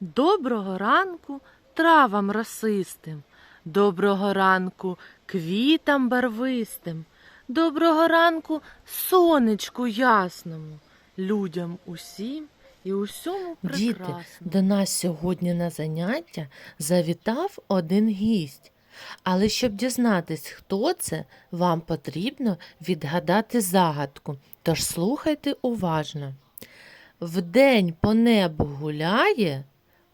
Доброго ранку травам росистим, доброго ранку квітам барвистим, доброго ранку сонечку ясному, людям усім і усьому Діти, до нас сьогодні на заняття завітав один гість. Але щоб дізнатись, хто це, вам потрібно відгадати загадку. Тож слухайте уважно. Вдень по небу гуляє,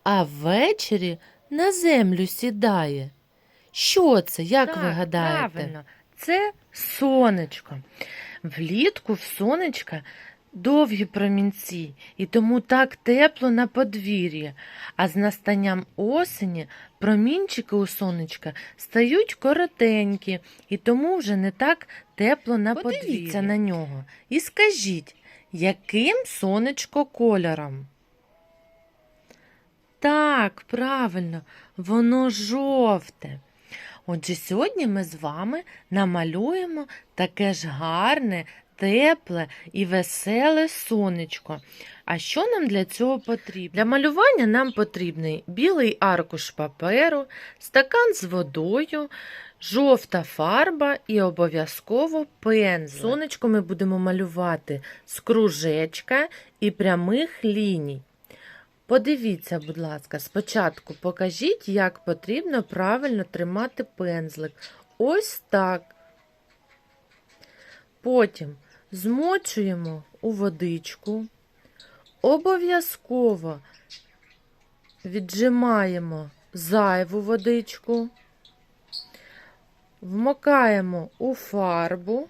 а ввечері на землю сідає. Що це, як ви гадаєте? Правильно, це сонечко. Влітку в сонечка довгі промінці, і тому так тепло на подвір'ї. А з настанням осені промінчики у сонечка стають коротенькі, і тому вже не так тепло на Подивіться на нього. І скажіть, яким сонечко кольором? Так, правильно, воно жовте. Отже, сьогодні ми з вами намалюємо таке ж гарне, тепле і веселе сонечко. А що нам для цього потрібно? Для малювання нам потрібний білий аркуш паперу, стакан з водою, жовта фарба і обов'язково пензлик. Сонечко ми будемо малювати з кружечка і прямих ліній. Подивіться, будь ласка, спочатку покажіть, як потрібно правильно тримати пензлик. Ось так. Потім змочуємо у водичку. Обов'язково віджимаємо зайву водичку, вмокаємо у фарбу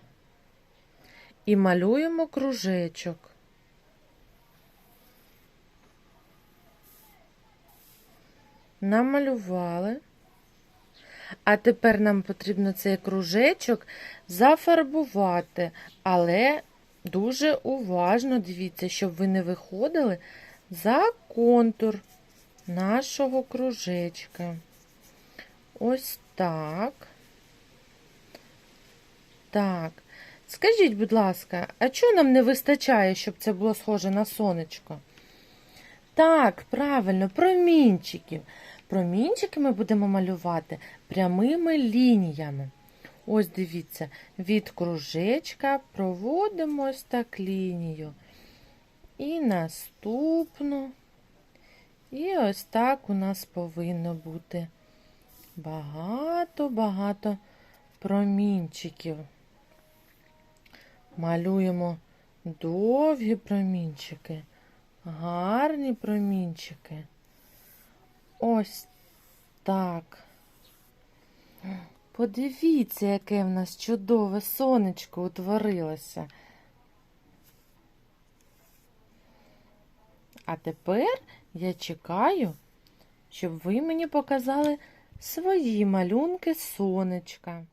і малюємо кружечок. Намалювали. А тепер нам потрібно цей кружечок зафарбувати, але дуже уважно дивіться, щоб ви не виходили за контур нашого кружечка. Ось так. Так. Скажіть, будь ласка, а чого нам не вистачає, щоб це було схоже на сонечко? Так, правильно, промінчиків. Промінчики ми будемо малювати прямими лініями. Ось дивіться, від кружечка проводимо ось так лінію. І наступну. І ось так у нас повинно бути багато-багато промінчиків. Малюємо довгі промінчики. Гарні промінчики. Ось так. Подивіться, яке в нас чудове сонечко утворилося. А тепер я чекаю, щоб ви мені показали свої малюнки сонечка.